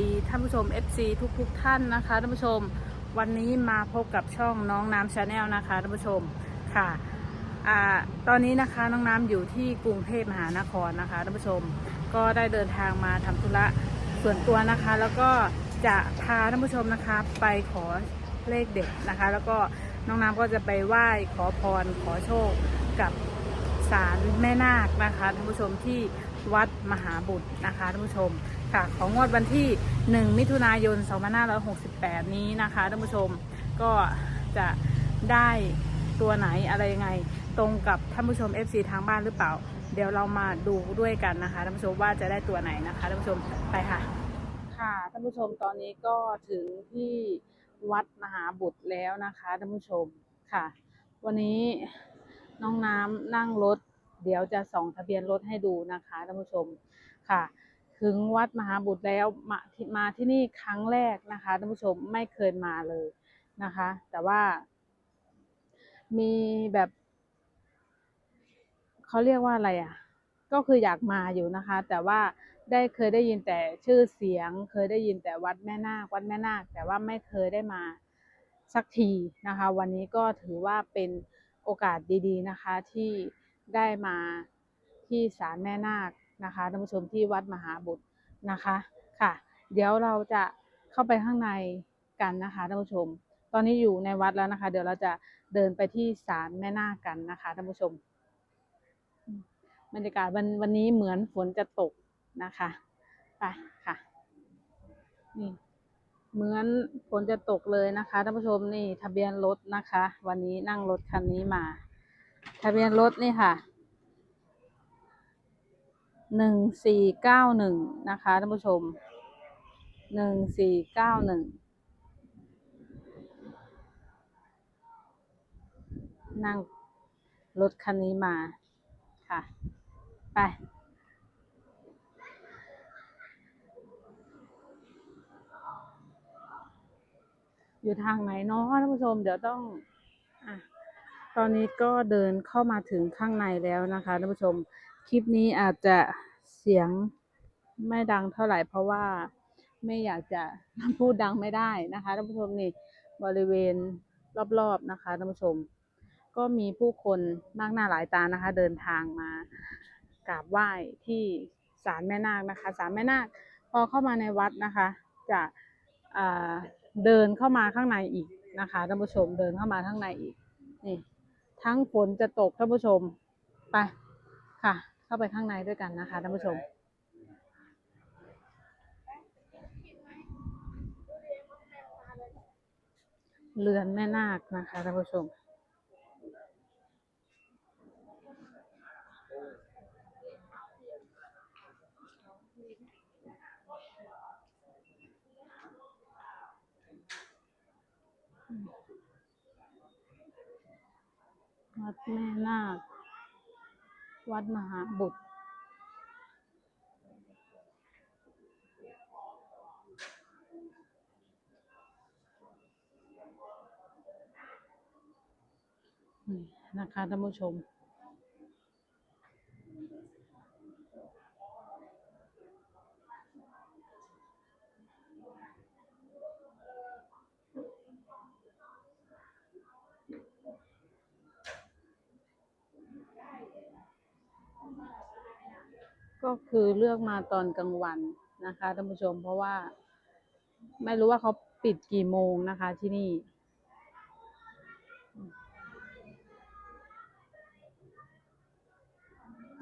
ดีท่านผู้ชม FC ทุกทุกๆท่านนะคะท่านผู้ชม วันนี้มาพบกับช่องน้องน้ำชาแนลนะคะท่านผู้ชมค่ะอ่าตอนนี้นะคะน้องน้ำอยู่ที่กรุงเทพมหานครนะคะท่านผู้ชม ก็ได้เดินทางมาทำธุระส่วนตัวนะคะ แล้วก็จะพาท่านผู้ชมนะคะไปขอเลขเด็ดนะคะ แล้วก็น้องน้ำก็จะไปไหว้ขอพรขอโชคกับศาลแม่นาคนะคะท่านผู้ชมที่วัดมหาบุตรนะคะท่านผู้ชม ค่ะของงวดวันที่ 1 มิถุนายน 2568 นี้นะคะท่านผู้ชมก็จะได้ตัวไหนอะไรยังไง ตรงกับท่านผู้ชม FC ทางบ้านหรือเปล่า เดี๋ยวเรามาดูด้วยกันนะคะท่านผู้ชมว่าจะได้ตัวไหนนะคะท่านผู้ชมไปค่ะ ค่ะท่านผู้ชมตอนนี้ก็ถึงที่วัดมหาบุตรแล้วนะคะท่านผู้ชมค่ะ วันนี้น้องน้ำนั่งรถเดี๋ยวจะส่องทะเบียนรถให้ดูนะคะท่านผู้ชมค่ะ ถึงวัดมหาบุตรแล้วมาที่มาที่นี่ครั้งแรกนะคะท่านผู้ชมไม่เคยมาเลยนะคะ แต่ว่า มีแบบเขาเรียกว่าอะไรอะ ก็คืออยากมาอยู่นะคะ แต่ว่าได้เคยได้ยินแต่ชื่อเสียง เคยได้ยินแต่วัดแม่นาควัดแม่นาค แต่ว่าไม่เคยได้มาสักทีนะคะ วันนี้ก็ถือว่าเป็นโอกาสดี ๆ นะคะที่ได้มาที่ศาลแม่นาค นะคะท่านผู้ชมที่วัดมหาบุตรนะคะค่ะ เดี๋ยวเราจะเข้าไปข้างในกันนะคะท่านผู้ชม ตอนนี้อยู่ในวัดแล้วนะคะ เดี๋ยวเราจะเดินไปที่ศาลแม่นาคกันนะคะท่านผู้ชม บรรยากาศวันวันนี้เหมือนฝนจะตกนะคะไปค่ะนี่เหมือนฝนจะตกเลยนะคะท่านผู้ชมนี่ทะเบียนรถนะคะ วันนี้นั่งรถคันนี้มา ทะเบียนรถนี่ค่ะ หนึ่งสี่เก้าหนึ่งนะคะท่านผู้ชมหนึ่งสี่เก้าหนึ่งนั่งรถคันนี้มาค่ะ ไป อยู่ทางไหนเนาะท่านผู้ชมเดี๋ยวต้องอะตอนนี้ก็เดินเข้ามาถึงข้างในแล้วนะคะท่านผู้ชม คลิปนี้อาจจะเสียงไม่ดังเท่าไหร่เพราะว่าไม่อยากจะพูดดังไม่ได้นะคะท่านผู้ชมนี่บริเวณรอบๆนะคะท่านผู้ชม ก็มีผู้คนมากหน้าหลายตานะคะ เดินทางมากราบไหว้ที่ศาลแม่นาคนะคะศาลแม่นาคพอเข้ามาในวัดนะคะ จะเดินเข้ามาข้างในอีกนะคะท่านผู้ชมเดินเข้ามาข้างในอีกนี่ทั้งฝนจะตกท่านผู้ชมไปค่ะ เข้าไปข้างในด้วยกันนะคะท่านผู้ชม เรือนแม่นาคนะคะท่านผู้ชมวัดแม่นาค วัดมหาบุตร นี่นะคะท่านผู้ชม ก็คือเลือกมาตอนกลางวันนะคะท่านผู้ชมเพราะว่า ไม่รู้ว่าเขาปิดกี่โมงนะคะที่นี่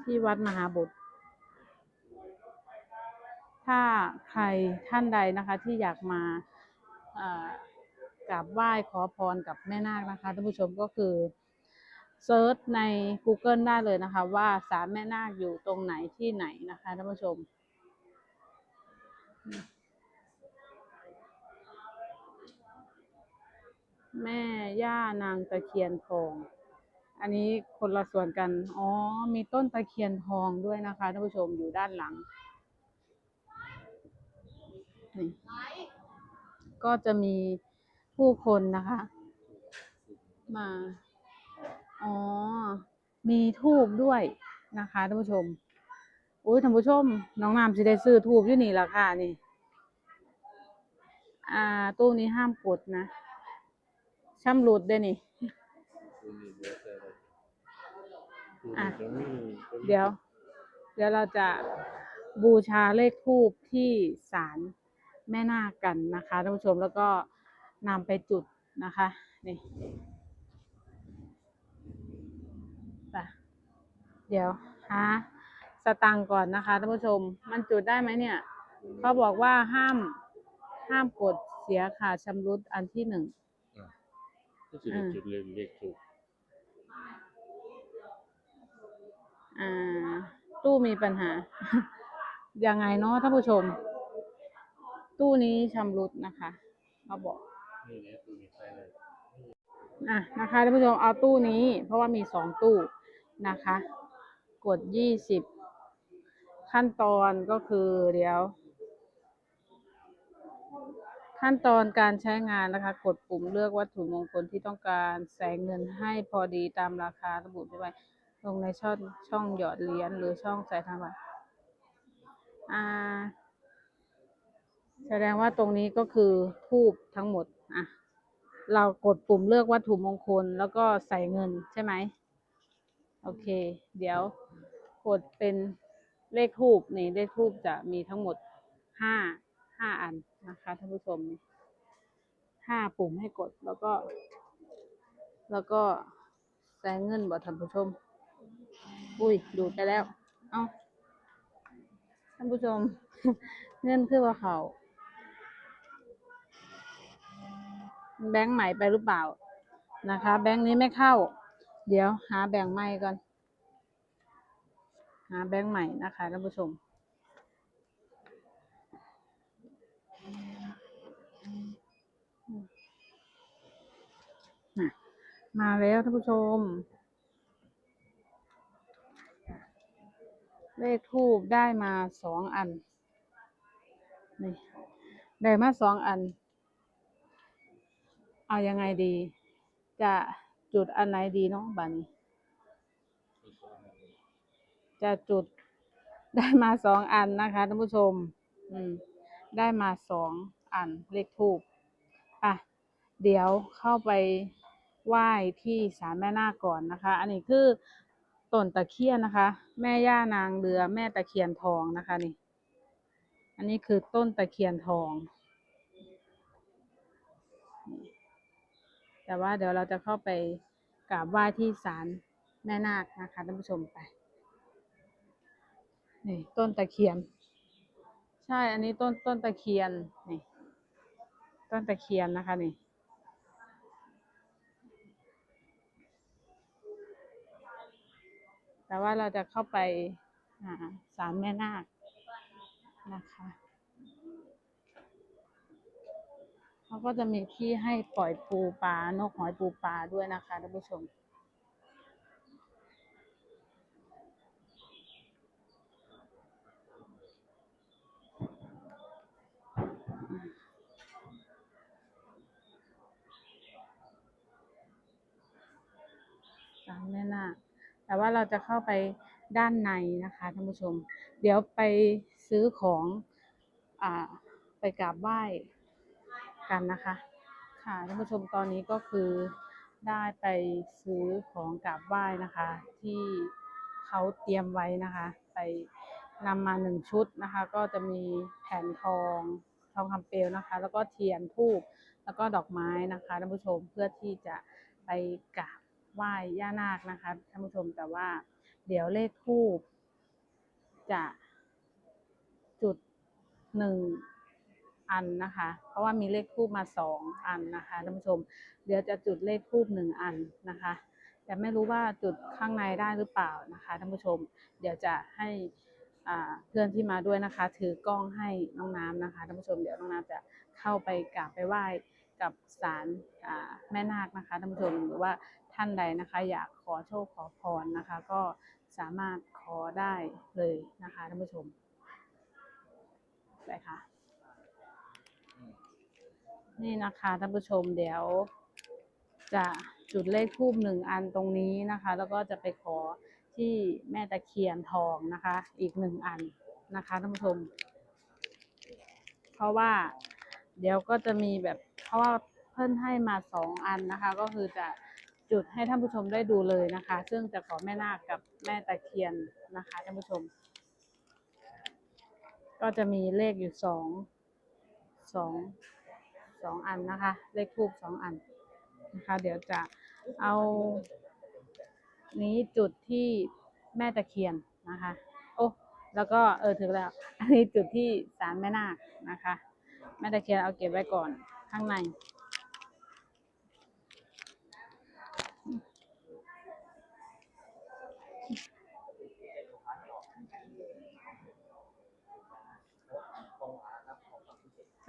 ที่วัดมหาบุตร ถ้าใครท่านใดนะคะที่อยากมากราบไหว้ขอพรกับแม่นาคนะคะท่านผู้ชมก็คือ เซิร์ชใน Google ได้เลยนะคะ ว่าศาลแม่นาคอยู่ตรงไหนที่ไหนนะคะท่านผู้ชม แม่ย่านางตะเคียนทอง อันนี้คนละส่วนกัน อ๋อ มีต้นตะเคียนทองด้วยนะคะท่านผู้ชมอยู่ด้านหลังนี่ก็จะมีผู้คนนะคะ มา อ๋อ มีทูบด้วยนะคะท่านผู้ชมโอ้ยท่านผู้ชม น้องน้ำสิได้ซื้อทูบอยู่นี่ละค่ะนี่ อ่า ตู้นี้ห้ามกดนะช่ำรุดเด้นี่ อะ เดี๋ยว เดี๋ยวเราจะบูชาเลขทูบที่ศาลแม่นาคกันนะคะท่านผู้ชมแล้วก็นำไปจุดนะคะ นี่ไป เดี๋ยวหาสตังค์ก่อนนะคะท่านผู้ชม มันจุดได้ไหมเนี่ยเขาบอกว่าห้ามห้ามกดเสียขาดชำรุดอันที่หนึ่งก็จะได้จุดเลขเลขถูกอ่า ตู้มีปัญหา ยังไงเนาะท่านผู้ชม ตู้นี้ชำรุดนะคะเขาบอกนี่เนี่ยตัวนี้ใช่เลยอะนะคะท่านผู้ชมเอาตู้นี้ เพราะว่ามีสองตู้นะคะ กดยี่สิบขั้นตอนก็คือเดี๋ยว ขั้นตอนการใช้งานนะคะ กดปุ่มเลือกวัตถุมงคลที่ต้องการแสงเงินให้พอดีตามราคาระบุไว้ ลงในช่องช่องหยอดเหรียญหรือช่องใส่ธนบัตรอ่า แสดงว่าตรงนี้ก็คือทูบทั้งหมดอะเรากดปุ่มเลือกวัตถุมงคลแล้วก็ใส่เงินใช่ไหม โอเค เดี๋ยว กดเป็นเลขทูบนี่เลขทูบจะมีทั้งหมดห้าห้าอันนะคะท่านผู้ชมห้าปุ่มให้กดแล้วก็ แล้วก็ใส่เงินบ่ท่านผู้ชม อุ้ยดูดไปแล้ว เอาท่านผู้ชม เงินคือว่าเขาแบงค์ใหม่ไปหรือเปล่านะคะ แบงค์นี้ไม่เข้า เดี๋ยวหาแบงค์ใหม่ก่อน หาแบงค์ใหม่นะคะท่านผู้ชม มาแล้วท่านผู้ชม เลขทูบได้มาสองอัน นี่ ได้มาสองอัน เอายังไงดี จะจุดอันไหนดีเนาะบัดน จะจุดได้มาสองอันนะคะท่านผู้ชม อืม ได้มาสองอันเลขทูบอะ เดี๋ยวเข้าไปไหว้ที่ศาลแม่นาคก่อนนะคะ อันนี้คือต้นตะเคียนนะคะ แม่ย่านางเรือแม่ตะเคียนทองนะคะนี่ อันนี้คือต้นตะเคียนทอง แต่ว่าเดี๋ยวเราจะเข้าไปกราบไหว้ที่ศาลแม่นาคนะคะท่านผู้ชมไป นี่ต้นตะเคียน ใช่ อันนี้ต้นต้นตะเคียน นี่ ต้นตะเคียนนะคะนี่ แต่ว่าเราจะเข้าไปหาศาลแม่นาคนะคะเขาก็จะมีที่ให้ปล่อยปูปลานกหอยปูปลาด้วยนะคะท่านผู้ชม แม่นาแต่ว่าเราจะเข้าไปด้านในนะคะท่านผู้ชม เดี๋ยวไปซื้อของอไปกราบไหว้กันนะคะ ค่ะท่านผู้ชมตอนนี้ก็คือได้ไปซื้อของกราบไหว้นะคะ ที่เขาเตรียมไว้นะคะ ไปนำมาหนึ่งชุดนะคะ ก็จะมีแผ่นทองทองคำเปลวนะคะ แล้วก็เทียนธูปแล้วก็ดอกไม้นะคะท่านผู้ชมเพื่อที่จะไปกราบ ไหว้ย่านาคนะคะท่านผู้ชมแต่ว่า เดี๋ยวเลขธูปจะจุดหนึ่งอันนะคะ เพราะว่ามีเลขทูบมาสองอันนะคะท่านผู้ชม เดี๋ยวจะจุดเลขทูบหนึ่งอันนะคะ แต่ไม่รู้ว่าจุดข้างในได้หรือเปล่านะคะท่านผู้ชม เดี๋ยวจะให้เพื่อนที่มาด้วยนะคะ ถือกล้องให้น้องน้ำนะคะท่านผู้ชมเดี๋ยวน้องน้ำจะเข้าไปกราบไปไหว้กับศาลแม่นาคนะคะท่านผู้ชมหรือว่า ท่านใดนะคะ อยากขอโชคขอพรนะคะ ก็สามารถขอได้เลยนะคะท่านผู้ชมไปค่ะ นี่นะคะท่านผู้ชมเดี๋ยวจะจุดเลขทูบหนึ่งอันตรงนี้นะคะ แล้วก็จะไปขอที่แม่ตะเคียนทองนะคะ อีกหนึ่งอันนะคะท่านผู้ชม เพราะว่าเดี๋ยวก็จะมีแบบเพราะว่าเพิ่นให้มาสองอันนะคะ ก็คือจะ จุดให้ท่านผู้ชมได้ดูเลยนะคะ ซึ่งจะขอแม่นาคกับแม่ตะเคียนนะคะท่านผู้ชม ก็จะมีเลขอยู่สองสองสองอันนะคะ เลขทูบสองอันนะคะ เดี๋ยวจะเอานี้จุดที่แม่ตะเคียนนะคะ โอ้แล้วก็เออถึงแล้ว อันนี้จุดที่ศาลแม่นาคนะคะ แม่ตะเคียนเอาเก็บไว้ก่อนข้างใน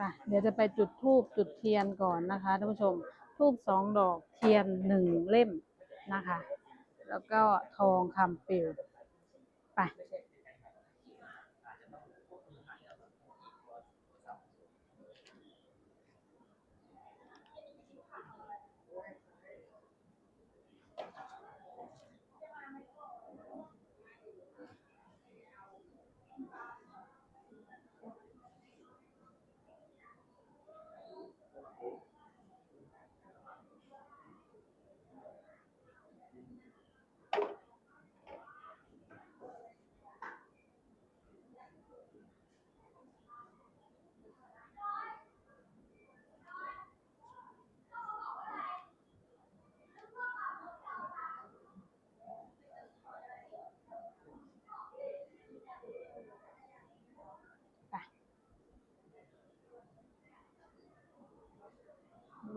ค่ะเดี๋ยวจะไปจุดธูปจุดเทียนก่อนนะคะท่านผู้ชมธูปสองดอกเทียนหนึ่งเล่มนะคะ แล้วก็ทองคำเปลวไป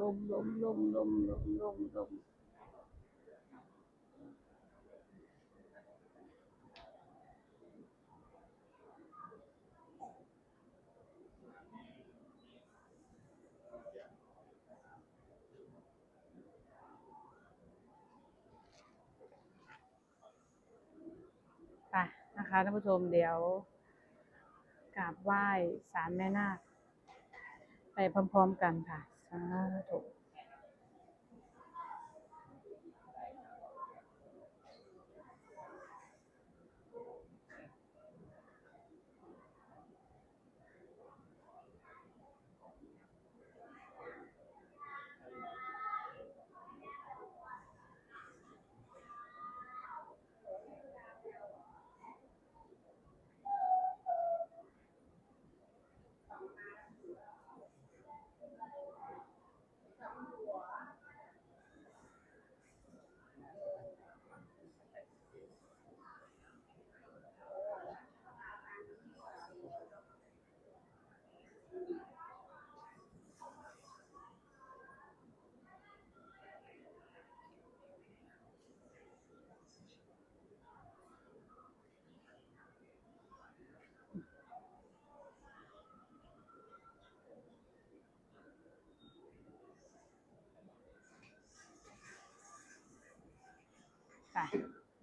ลมลมลมลมลมลมลมไปนะคะท่านผู้ชมเดี๋ยวกราบไหว้ศาลแม่นาคไปพร้อมๆกันค่ะ สา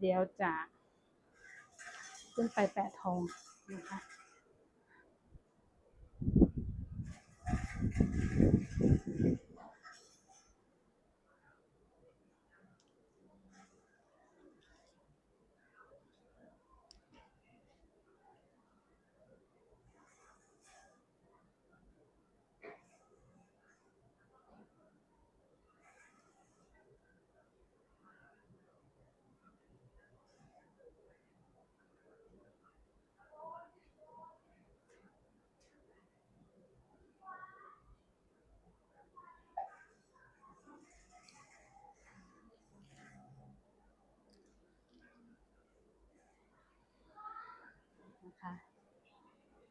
เดี๋ยวจะขึ้นไปแปะทองนะคะนะคะ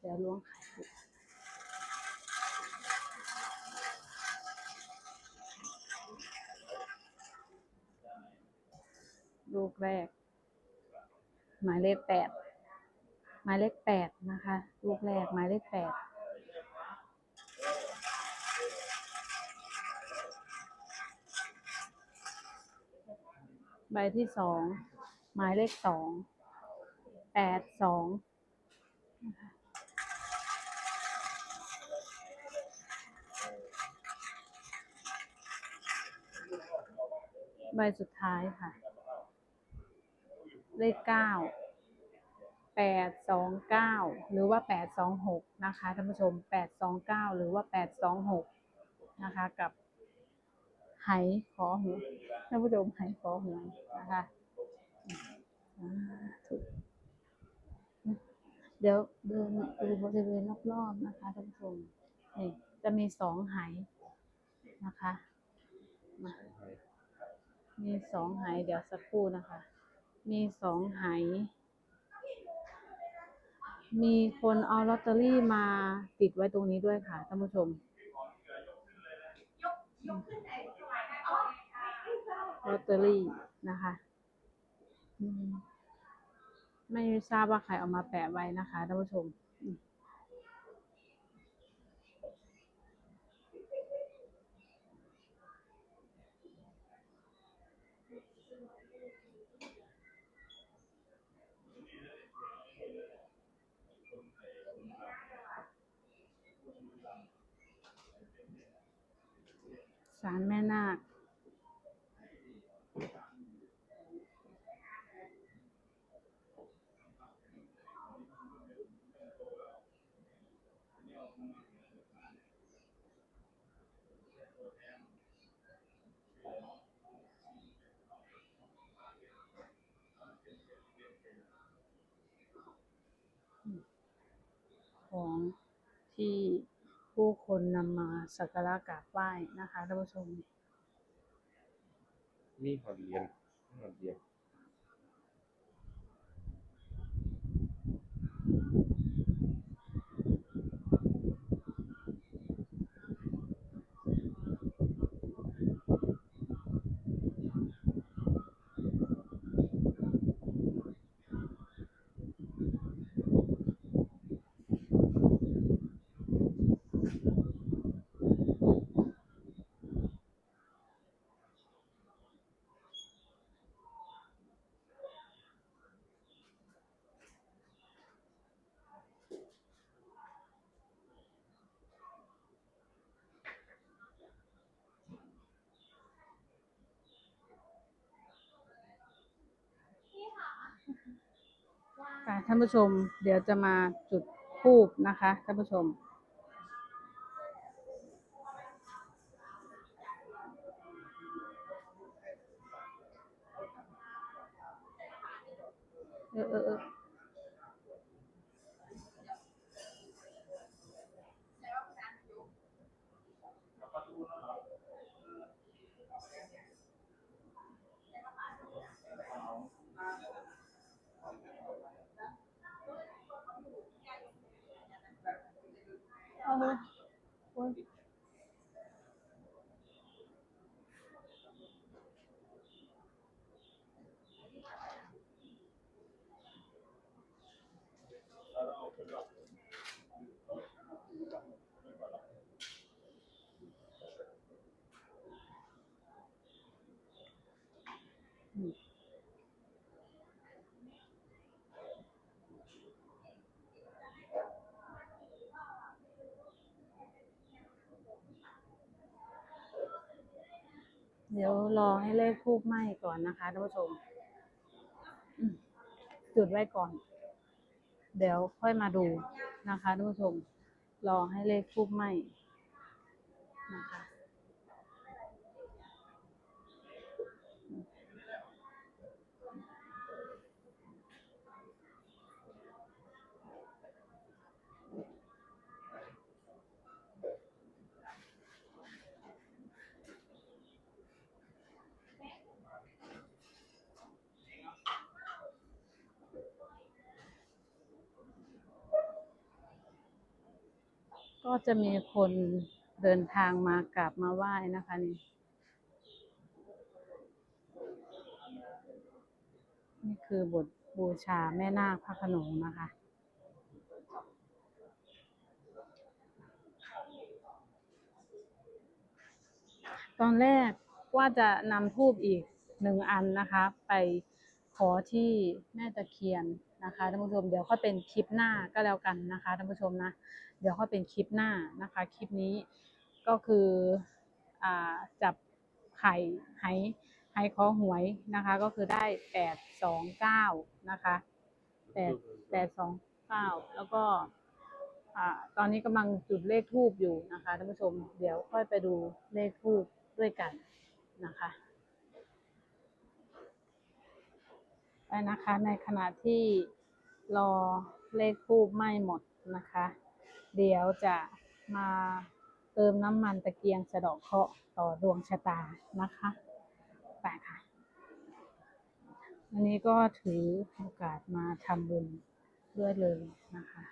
เดี๋ยวล้วงไข่ดูลูกแรก หมายเลขแปดหมายเลขแปดนะคะ ลูกแรกหมายเลขแปดใบที่สองหมายเลขสองแปดสอง ใบสุดท้ายค่ะ เลขเก้าแปดสองเก้าหรือว่าแปดสองหกนะคะท่านผู้ชมแปดสองเก้าหรือว่าแปดสองหกนะคะกับไหขอหวยท่านผู้ชมไหขอหวยนะคะเดี๋ยวเดินดูบริเวณรอบๆนะคะท่านผู้ชมนี่จะมีสองไหนะคะมา มีสองไหเดี๋ยวสักครู่นะคะ มีสองไหมีคนเอาลอตเตอรี่มาติดไว้ตรงนี้ด้วยค่ะท่านผู้ชมลอตเตอรี่นะคะไม่ทราบว่าใครเอามาแปะไว้นะคะท่านผู้ชม อืมศาลแม่นาค ของที่ ผู้คนนำมาสักการะกราบไหว้นะคะท่านผู้ชม มีหอดเหรียญหอดเหรียญ ค่ะท่านผู้ชมเดี๋ยวจะมาจุดธูบนะคะท่านผู้ชม เออเออ เออเอาเเดี๋ยวรอให้เลขทูบไหม้ก่อนนะคะท่านผู้ชม จุดไว้ก่อน เดี๋ยวค่อยมาดูนะคะท่านผู้ชม รอให้เลขทูบไหม้นะคะ ก็จะมีคนเดินทางมากราบมาไหว้นะคะนี่นี่คือบทบูชาแม่นาคพระขนงนะคะตอนแรกว่าจะนำทูบอีกหนึ่งอันนะคะ ไปขอที่แม่ตะเคียน นะคะท่านผู้ชมเดี๋ยวค่อยเป็นคลิปหน้าก็แล้วกันนะคะท่านผู้ชมนะ เดี๋ยวค่อยเป็นคลิปหน้านะคะ คลิปนี้ก็คืออ่าจับไข่ไหให้ขอหวยนะคะ ก็คือได้แปดสองเก้านะคะแปดแปดสองเก้าแล้วก็อ่าตอนนี้กำลังจุดเลขทูบอยู่นะคะท่านผู้ชม เดี๋ยวค่อยไปดูเลขทูบด้วยกันนะคะ ไปนะคะ ในขณะที่รอเลขทูบไหม้หมดนะคะ เดี๋ยวจะมาเติมน้ำมันตะเกียงสะดอกเคราะห์ต่อดวงชะตานะคะไปค่ะอันนี้ก็ถือโอกาสมาทำบุญด้วยเลยนะคะ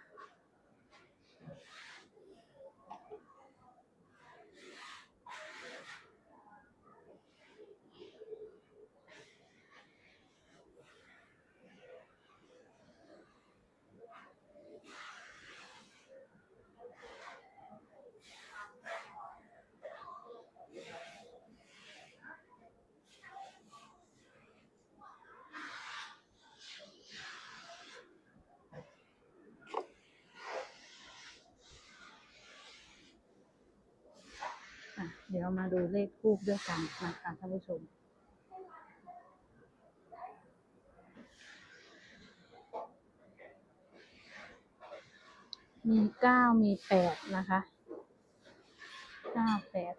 อะเดี๋ยวมาดูเลขทูบด้วยกันนะคะท่านผู้ชม มีเก้ามีแปดนะคะเก้าแปด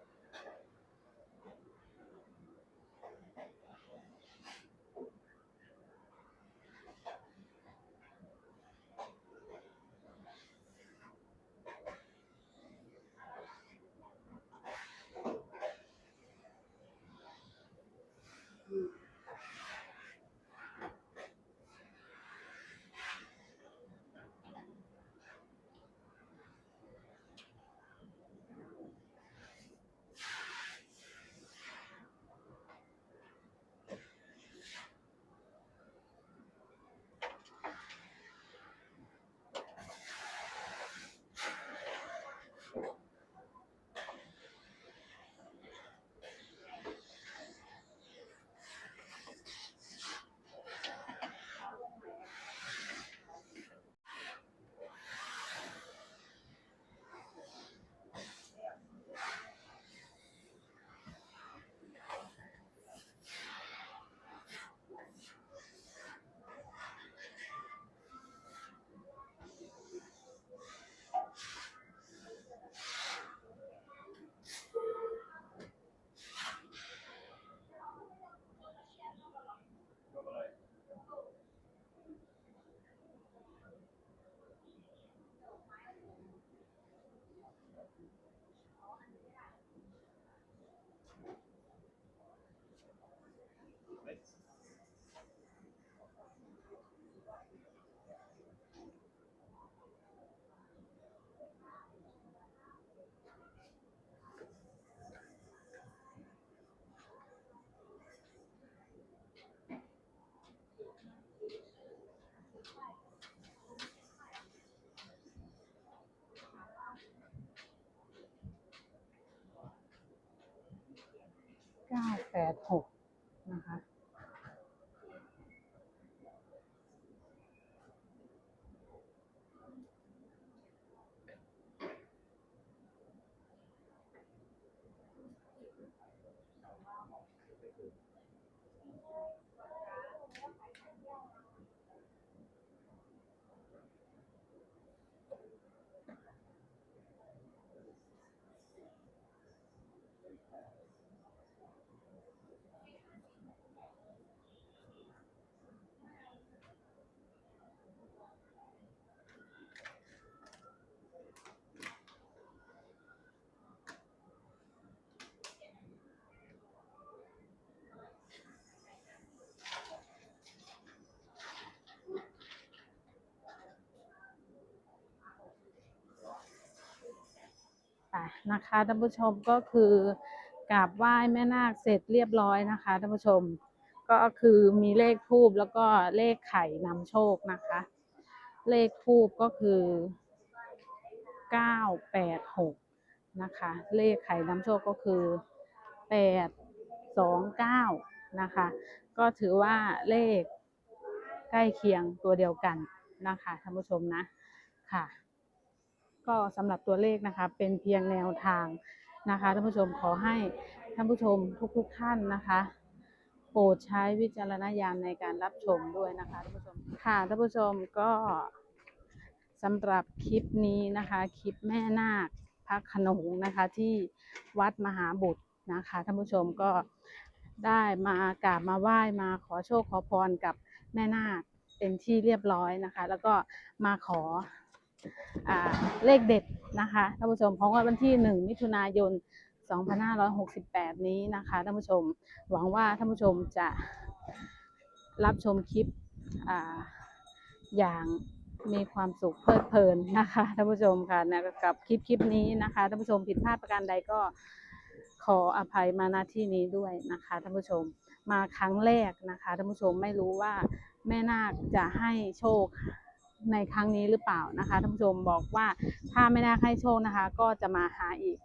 นะคะท่านผู้ชมก็คือกราบไหว้แม่นาคเสร็จเรียบร้อยนะคะท่านผู้ชม ก็คือมีเลขทูบแล้วก็เลขไข่นำโชคนะคะ เลขทูบก็คือเก้าแปดหกนะคะ เลขไข่นำโชคก็คือแปดสองเก้านะคะ ก็ถือว่าเลขใกล้เคียงตัวเดียวกันนะคะท่านผู้ชมนะค่ะ ก็สำหรับตัวเลขนะคะเป็นเพียงแนวทางนะคะท่านผู้ชมขอให้ท่านผู้ชมทุกๆท่านนะคะโปรดใช้วิจารณญาณในการรับชมด้วยนะคะท่านผู้ชมค่ะท่านผู้ชมก็สำหรับคลิปนี้นะคะ คลิปแม่นาคพระขนงนะคะ ที่วัดมหาบุตรนะคะท่านผู้ชมก็ได้มากราบมาไหว้มาขอโชคขอพรกับแม่นาคเป็นที่เรียบร้อยนะคะ แล้วก็มาขอ เลขเด็ดนะคะท่านผู้ชมของวันที่ 1 มิถุนายน 2568 นี้นะคะท่านผู้ชมหวังว่าท่านผู้ชมจะรับชมคลิปออย่างมีความสุขเพลิดเพลินนะคะท่านผู้ชมค่ะนะกับคลิปคลิปนี้นะคะท่านผู้ชมผิดพลาดประการใดก็ขออภัยมาณที่นี้ด้วยนะคะท่านผู้ชมมาครั้งแรกนะคะท่านผู้ชมไม่รู้ว่าแม่นาคจะให้โชค ในครั้งนี้หรือเปล่านะคะท่านผู้ชมบอกว่าถ้าแม่นาให้โชคนะคะ ก็จะมาหาอีก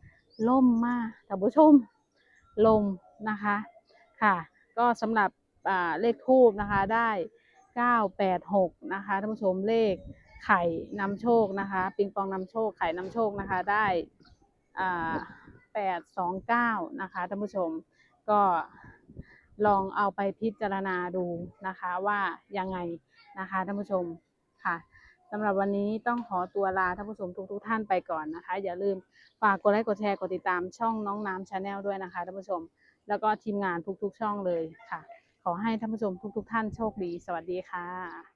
ล่มมากท่านผู้ชมลมนะคะค่ะ ก็สำหรับเลขทูบนะคะได้ 986 นะคะท่านผู้ชมเลขไข่นำโชคนะคะ ปิงปองนำโชคไข่นำโชคนะคะได้อ่า829 นะคะท่านผู้ชมก็ลองเอาไปพิจารณาดูนะคะว่ายังไงนะคะท่านผู้ชม สำหรับวันนี้ต้องขอตัวลาท่านผู้ชมทุกๆทท่านไปก่อนนะคะ อย่าลืมฝากกดไลค์กดแชร์กดติดตามช่องน้องน้ำชาแนลด้วยนะคะท่านผู้ชม แล้วก็ทีมงานทุกๆ ช่องเลยค่ะ ขอให้ท่านผู้ชมทุกๆท่านโชคดี สวัสดีค่ะ